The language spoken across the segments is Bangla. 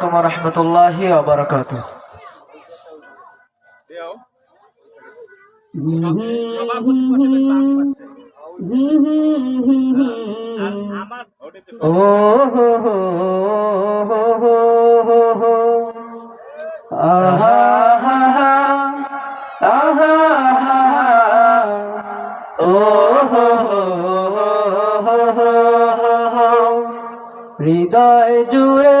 আলাইকুম রহমতুল্লাহি হো হৃদয় জুড়ে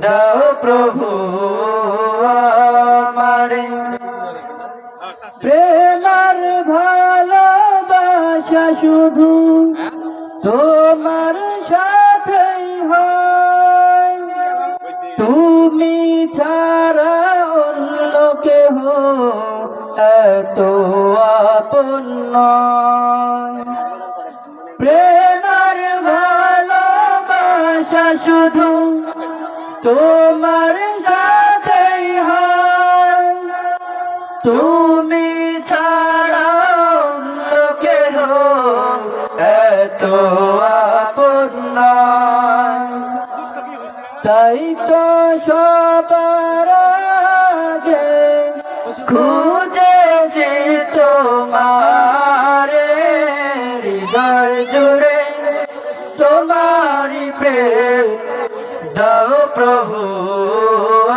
দাও প্রভু আমারে প্রেমার ভালোবাসা শুধু তোমার সাথেই হয় তুমি ছাড়া অন্য কেহ এত আপন। প্রেমার ভালোবাসা শুধু তোমার সাথেই হয়। তুমি ছাড়া কেহ এত আপন তাই তো সবার আগে খুঁজেছি তোমারে দাও প্রভু,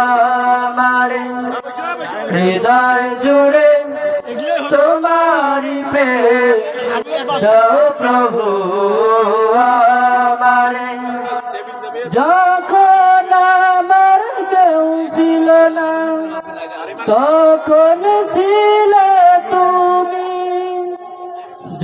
আমারে হৃদয় জুড়ে তোমারি প্রেম। দাও প্রভু, আমারে যখন আমার কেউ ছিল না, তখন ছিলে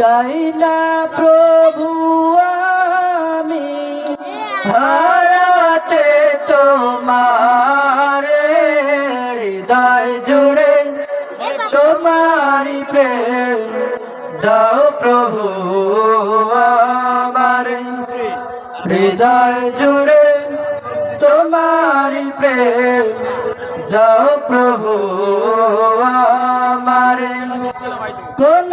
চাই না প্রভু আমি। হারাতে তোমার হৃদয় জুড়ে তোমারি প্রেম দাও প্রভু আমার। হৃদয় জুড়ে তোমারি প্রেম দাও প্রভু আমার। কোন